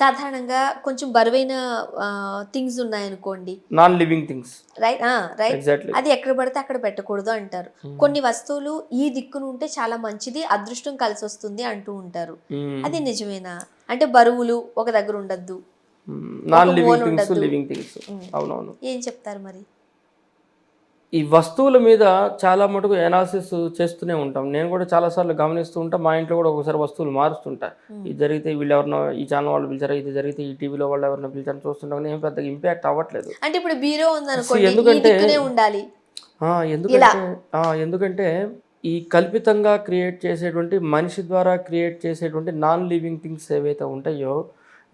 సాధారణంగా కొంచెం బరువైన థింగ్స్ ఉన్నాయనుకోండి. Non living things right right అది ఎక్కడ పడితే అక్కడ పెట్టకూడదు అంటారు. కొన్ని వస్తువులు ఈ దిక్కున ఉంటే చాలా మంచిది అదృష్టం కలిసి వస్తుంది అంటూ ఉంటారు. అది నిజమేనా? అంటే బరువులు ఒక దగ్గర ఉండద్దు. Non living things. Living things. అవునవును. ఏం చెప్తారు మరి? ఈ వస్తువుల మీద చాలా మటుకు ఎనాలిసిస్ చేస్తూనే ఉంటాం. నేను కూడా చాలాసార్లు గమనిస్తూ ఉంటా మా ఇంట్లో కూడా ఒకసారి వస్తువులు మారుస్తుంటా. ఇది జరిగితే వీళ్ళు ఎవరినో ఈ ఛానల్ వాళ్ళు పిలిచారా ఇది జరిగితే ఈ టీవీలో వాళ్ళు ఎవరినో పిలిచారని చూస్తుంటాం. ఏం పెద్దగా ఇంపాక్ట్ అవ్వట్లేదు. అంటే ఇప్పుడు బీరో ఎందుకంటే- ఎందుకంటే ఎందుకంటే ఈ కల్పితంగా క్రియేట్ చేసేటువంటి మనిషి ద్వారా క్రియేట్ చేసేటువంటి నాన్ లివింగ్ థింగ్స్ ఏవైతే ఉంటాయో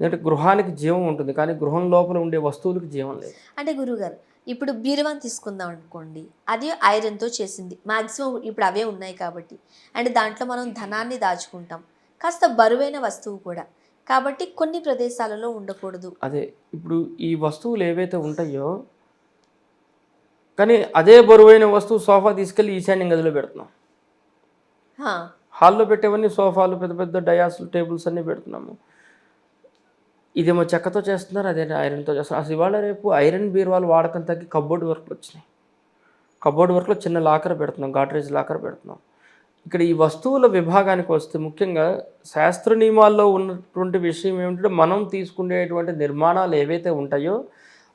ఎందుకంటే గృహానికి జీవం ఉంటుంది. కానీ గృహం లోపల ఉండే వస్తువులకు జీవం లేదు. అంటే గురుగారు ఇప్పుడు బీరువాని తీసుకుందాం అనుకోండి. అది ఐరన్తో చేసింది. మాక్సిమం ఇప్పుడు అవే ఉన్నాయి కాబట్టి. అండ్ దాంట్లో మనం ధనాన్ని దాచుకుంటాం. కాస్త బరువైన వస్తువు కూడా. కాబట్టి కొన్ని ప్రదేశాలలో ఉండకూడదు. అదే ఇప్పుడు ఈ వస్తువులు ఏవైతే ఉంటాయో కానీ అదే బరువైన వస్తువు సోఫా తీసుకెళ్ళి ఈశాన్యం గదిలో పెడుతున్నాం. హాల్లో పెట్టేవన్నీ సోఫాలు పెద్ద పెద్ద డయాస్లు టేబుల్స్ అన్నీ పెడుతున్నాము. ఇదేమో చెక్కతో చేస్తున్నారు అదే ఐరన్తో చేస్తున్నారు. అసలు ఇవాళ రేపు ఐరన్ బీరువాలు వాడకం తగ్గి కబోర్డ్ వర్క్లు వచ్చినాయి. కబోర్డ్ వర్క్లో చిన్న లాకర్ పెడుతున్నాం గాడ్రేజ్ లాకర్ పెడుతున్నాం. ఇక్కడ ఈ వస్తువుల విభాగానికి వస్తే ముఖ్యంగా శాస్త్ర నియమాల్లో ఉన్నటువంటి విషయం ఏమిటంటే మనం తీసుకునేటువంటి నిర్మాణాలు ఏవైతే ఉంటాయో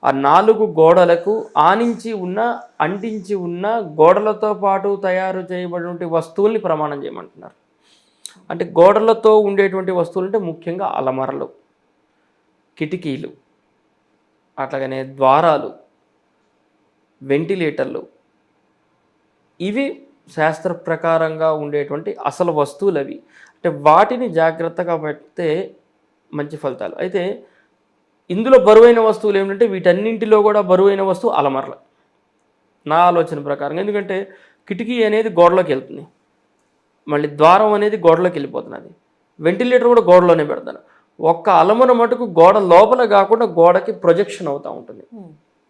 ఆ నాలుగు గోడలకు ఆనించి ఉన్న అంటించి ఉన్న గోడలతో పాటు తయారు చేయబడినటువంటి వస్తువుల్ని ప్రమాణం చేయమంటున్నారు. అంటే గోడలతో ఉండేటువంటి వస్తువులు అంటే ముఖ్యంగా అలమరలు. కిటికీలు అట్లాగనే ద్వారాలు వెంటిలేటర్లు ఇవి శాస్త్ర ప్రకారంగా ఉండేటువంటి అసలు వస్తువులు అవి అంటే వాటిని జాగ్రత్తగా పెడితే మంచి ఫలితాలు. అయితే ఇందులో బరువైన వస్తువులు ఏమిటంటే వీటన్నింటిలో కూడా బరువైన వస్తువు అలమరలు. నా ఆలోచన ప్రకారంగా. ఎందుకంటే కిటికీ అనేది గోడలోకి వెళ్తుంది. మళ్ళీ ద్వారం అనేది గోడలోకి వెళ్ళిపోతున్నది. వెంటిలేటర్ కూడా గోడలోనే పెడతాను. ఒక్క అలమర మటుకు గోడ లోపల కాకుండా గోడకి ప్రొజెక్షన్ అవుతూ ఉంటుంది.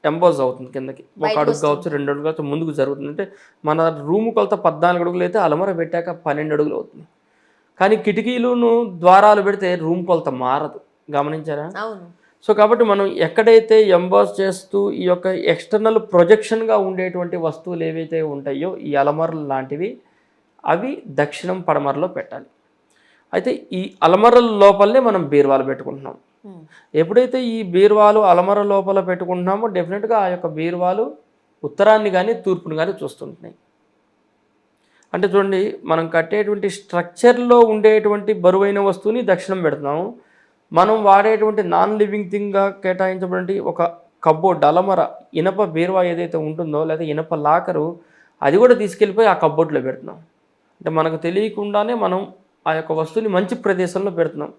ఎంబోజ్ అవుతుంది కిందకి. ఒక అడుగు కావచ్చు రెండు అడుగు కావచ్చు ముందుకు జరుగుతుంది. అంటే మన రూమ్ కొలత పద్నాలుగు అడుగులు అయితే అలమర పెట్టాక పన్నెండు అడుగులు అవుతుంది. కానీ కిటికీలును ద్వారాలు పెడితే రూమ్ కొలత మారదు. గమనించారా? సో కాబట్టి మనం ఎక్కడైతే ఎంబాస్ చేస్తూ ఈ యొక్క ఎక్స్టర్నల్ ప్రొజెక్షన్గా ఉండేటువంటి వస్తువులు ఏవైతే ఉంటాయో ఈ అలమరలు లాంటివి అవి దక్షిణం పడమరలో పెట్టాలి. అయితే ఈ అలమరల లోపలనే మనం బీరువాలు పెట్టుకుంటున్నాం. ఎప్పుడైతే ఈ బీరువాలు అలమర లోపల పెట్టుకుంటున్నామో డెఫినెట్గా ఆ యొక్క బీరువాలు ఉత్తరాన్ని కానీ తూర్పుని కానీ చూస్తుంటున్నాయి. అంటే చూడండి మనం కట్టేటువంటి స్ట్రక్చర్లో ఉండేటువంటి బరువైన వస్తువుని దక్షిణం పెడుతున్నాము. మనం వాడేటువంటి నాన్ లివింగ్ థింగ్గా కేటాయించబడి ఒక కబ్బోర్డ్ అలమర ఇనప బీరువా ఏదైతే ఉంటుందో లేదా ఇనప లాకరు అది కూడా తీసుకెళ్ళిపోయి ఆ కబ్బోర్డ్లో పెడుతున్నాం. అంటే మనకు తెలియకుండానే మనం ఆ యొక్క వస్తువుని మంచి ప్రదేశంలో పెడుతున్నాం.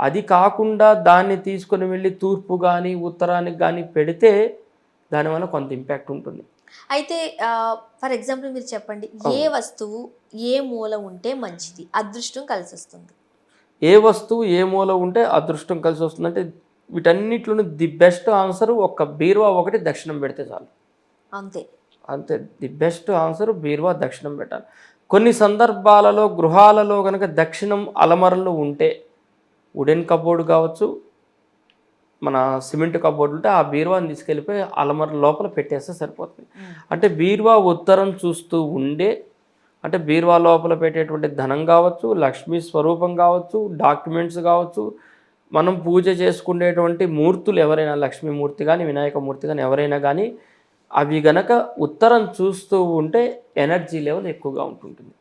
అది కాకుండా దాన్ని తీసుకొని వెళ్ళి తూర్పు కానీ ఉత్తరానికి కానీ పెడితే దానివల్ల కొంత ఇంపాక్ట్ ఉంటుంది. అయితే ఫర్ ఎగ్జాంపుల్ మీరు చెప్పండి ఏ వస్తువు ఏ మూల ఉంటే మంచిది? అదృష్టం కలిసి వస్తుంది ఏ వస్తువు ఏ మూల ఉంటే అదృష్టం కలిసి వస్తుందంటే వీటన్నిటిలోనూ ది బెస్ట్ ఆన్సర్ ఒక బీరువా ఒకటి దక్షిణం పెడితే చాలు. అంతే. అంతే. ది బెస్ట్ ఆన్సర్ బీరువా దక్షిణం పెట్టాలి. కొన్ని సందర్భాలలో గృహాలలో కనుక దక్షిణం అలమరలు ఉంటే వుడెన్ కబోర్డు కావచ్చు మన సిమెంట్ కబోర్డు ఉంటే ఆ బీరువాని తీసుకెళ్ళిపోయి అలమర లోపల పెట్టేస్తే సరిపోతుంది. అంటే బీరువా ఉత్తరం చూస్తూ ఉండే అంటే బీరువా లోపల పెట్టేటువంటి ధనం కావచ్చు లక్ష్మీ స్వరూపం కావచ్చు డాక్యుమెంట్స్ కావచ్చు మనం పూజ చేసుకునేటువంటి మూర్తులు ఎవరైనా లక్ష్మీమూర్తి కానీ వినాయకమూర్తి కానీ ఎవరైనా కానీ అవి గనక ఉత్తరం చూస్తూ ఉంటే ఎనర్జీ లెవెల్ ఎక్కువగా ఉంటుంటుంది.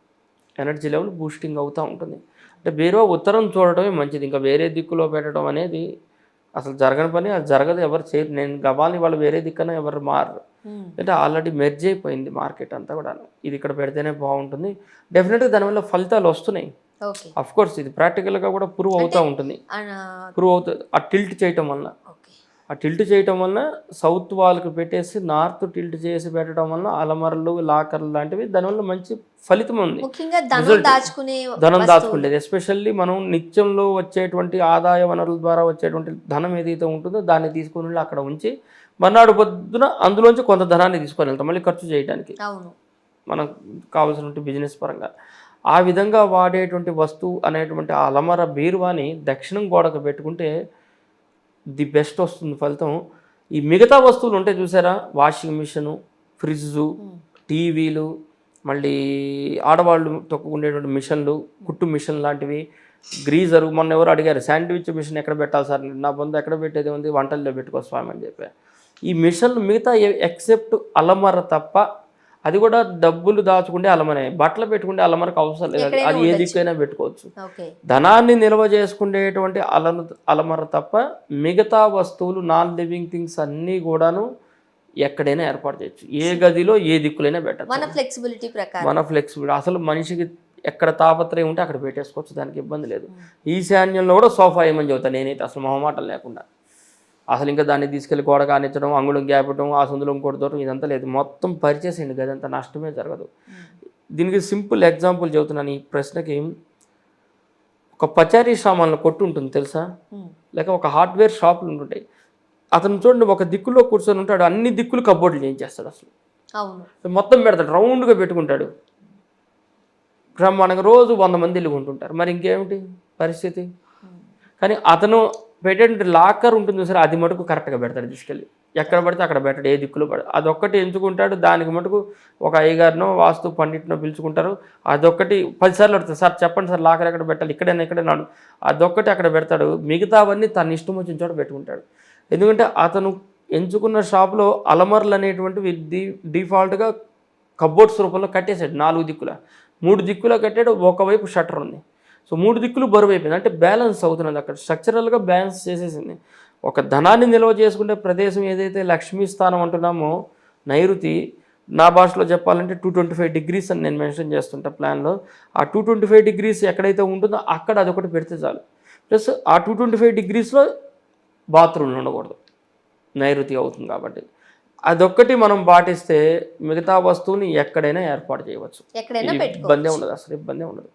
ఎనర్జీ లెవెల్ బూస్టింగ్ అవుతూ ఉంటుంది. అంటే బీరువా ఉత్తరం చూడటమే మంచిది. ఇంకా వేరే దిక్కులో పెట్టడం అనేది అసలు జరగని పని అది జరగదు. ఎవరు చేయరు నేను గబాల్ని వాళ్ళు వేరే దిక్కున ఎవరు మారరు. అంటే ఆల్రెడీ మెర్జ్ అయిపోయింది మార్కెట్ అంతా కూడా ఇది ఇక్కడ పెడితేనే బాగుంటుంది. డెఫినెట్గా దానివల్ల ఫలితాలు వస్తున్నాయి. అఫ్ కోర్స్ ఇది ప్రాక్టికల్గా కూడా ప్రూవ్ అవుతూ ఉంటుంది. ప్రూవ్ అవుతుంది ఆ టిల్ట్ చేయటం వల్ల ఆ టిల్ట్ చేయటం వల్ల సౌత్ వాల్కి పెట్టేసి నార్త్ టిల్ట్ చేసి పెట్టడం వల్ల అలమరలు లాకర్లు లాంటివి దానివల్ల మంచి ఫలితం ఉంది ముఖ్యంగా ధనం Result. దాచుకునే ధనం వస్తువులు. దాచుకుండేది ఎస్పెషల్లీ మనం నిత్యంలో వచ్చేటువంటి ఆదాయ వనరుల ద్వారా వచ్చేటువంటి ధనం ఏదైతే ఉంటుందో దాన్ని తీసుకుని అక్కడ ఉంచి మర్నాడు పొద్దున అందులోంచి కొంత ధనాన్ని తీసుకొని వెళ్తాం మళ్ళీ ఖర్చు చేయడానికి మనకు కావాల్సినటువంటి బిజినెస్ పరంగా ఆ విధంగా వాడేటువంటి వస్తువు అనేటువంటి ఆ అలమర బీరువాని దక్షిణం గోడకు పెట్టుకుంటే ది బెస్ట్ వస్తుంది ఫలితం. ఈ మిగతా వస్తువులు ఉంటాయి చూసారా? వాషింగ్ మిషను ఫ్రిడ్జు టీవీలు మళ్ళీ ఆడవాళ్ళు తొక్కుకునేటువంటి మిషన్లు కుట్టు మిషన్ లాంటివి గ్రీజరు. మొన్న ఎవరు అడిగారు శాండ్విచ్ మిషన్ ఎక్కడ పెట్టాలి సార్? నా బంధు ఎక్కడ పెట్టేది ఉంది? వంటల్లో పెట్టుకో స్వామి అని చెప్పా. ఈ మిషన్లు మిగతా ఎక్సెప్ట్ అలమర తప్ప అది కూడా డబ్బులు దాచుకుంటే అలమనే బట్టలు పెట్టుకుంటే అలమరకు అవసరం లేదు. అది- ఏ దిక్కైనా పెట్టుకోవచ్చు. ధనాన్ని నిల్వ చేసుకునేటువంటి అల అలమర తప్ప మిగతా వస్తువులు నాన్ లివింగ్ థింగ్స్ అన్నీ కూడాను ఎక్కడైనా ఏర్పాటు చేయొచ్చు. ఏ గదిలో ఏ దిక్కులైనా పెట్టచ్చు. మన ఫ్లెక్సిబిలిటీ ప్రకారం. మన ఫ్లెక్సిబిలిటీ అసలు మనిషికి ఎక్కడ తాపత్రయం ఉంటే అక్కడ పెట్టేసుకోవచ్చు. దానికి ఇబ్బంది లేదు. ఈశాన్యంలో కూడా సోఫా ఏమని చెబుతాను నేనైతే. అసలు మొహమాటం లేకుండా. అసలు ఇంకా దాన్ని తీసుకెళ్ళి గోడ కానిచ్చడం అంగుళం గ్యాపటం ఆ సందులో ఇంకోటి దూరం ఇదంతా లేదు. మొత్తం పరిచేసేయండి గది అంతా నష్టమే జరగదు. దీనికి సింపుల్ ఎగ్జాంపుల్ చెబుతున్నాను. ఈ ప్రశ్నకి ఒక పచారీ సామాన్ల కొట్టు ఉంటుంది తెలుసా. లేక ఒక హార్డ్వేర్ షాపులు ఉంటుంటాయి. అతను చూడండి ఒక దిక్కులో కూర్చొని ఉంటాడు. అన్ని దిక్కులు కబ్బోర్డులు చేయించేస్తాడు అసలు. మొత్తం పెడతాడు. రౌండ్గా పెట్టుకుంటాడు. మనకు రోజు వంద మంది ఇల్లు కొంటుంటారు మరి ఇంకేమిటి పరిస్థితి? కానీ అతను పెట్టేటువంటి లాకర్ ఉంటుంది సార్ అది మటుకు కరెక్ట్గా పెడతాడు తీసుకెళ్ళి. ఎక్కడ పడితే అక్కడ పెట్టాడు ఏ దిక్కులో పడ అదొక్కటి ఎంచుకుంటాడు దానికి మటుకు ఒక అయ్యగారినో వాస్తు పండిట్నో పిలుచుకుంటారు. అదొక్కటి పదిసార్లు పెడతాడు సార్ చెప్పండి సార్ లాకర్ ఎక్కడ పెట్టాలి ఇక్కడైనా ఇక్కడే అదొక్కటి అక్కడ పెడతాడు మిగతావన్నీ తన ఇష్టం వచ్చిన చోట పెట్టుకుంటాడు. ఎందుకంటే అతను ఎంచుకున్న షాప్లో అలమర్లు అనేటువంటివి డీ డిఫాల్ట్గా కబోర్డ్స్ రూపంలో కట్టేశాడు నాలుగు దిక్కుల. మూడు దిక్కులో కట్టాడు ఒకవైపు షట్టర్ ఉంది. సో మూడు దిక్కులు బరువు అయిపోయింది అంటే బ్యాలెన్స్ అవుతున్నది అక్కడ. స్ట్రక్చరల్గా బ్యాలెన్స్ చేసేసింది. ఒక ధనాన్ని నిల్వ చేసుకునే ప్రదేశం ఏదైతే లక్ష్మీ స్థానం అంటున్నామో నైరుతి నా భాషలో చెప్పాలంటే టూ ట్వంటీ ఫైవ్ డిగ్రీస్ అని నేను మెన్షన్ చేస్తుంటా ప్లాన్లో. ఆ టూ ట్వంటీ ఫైవ్ డిగ్రీస్ ఎక్కడైతే ఉంటుందో అక్కడ అదొకటి పెడితే చాలు. ప్లస్ ఆ టూ ట్వంటీ ఫైవ్ డిగ్రీస్లో బాత్రూమ్లు ఉండకూడదు. నైరుతి అవుతుంది కాబట్టి. అదొక్కటి మనం పాటిస్తే మిగతా వస్తువుని ఎక్కడైనా ఏర్పాటు చేయవచ్చు. ఎక్కడైనా ఇబ్బందే ఉండదు. అసలు ఇబ్బందే ఉండదు.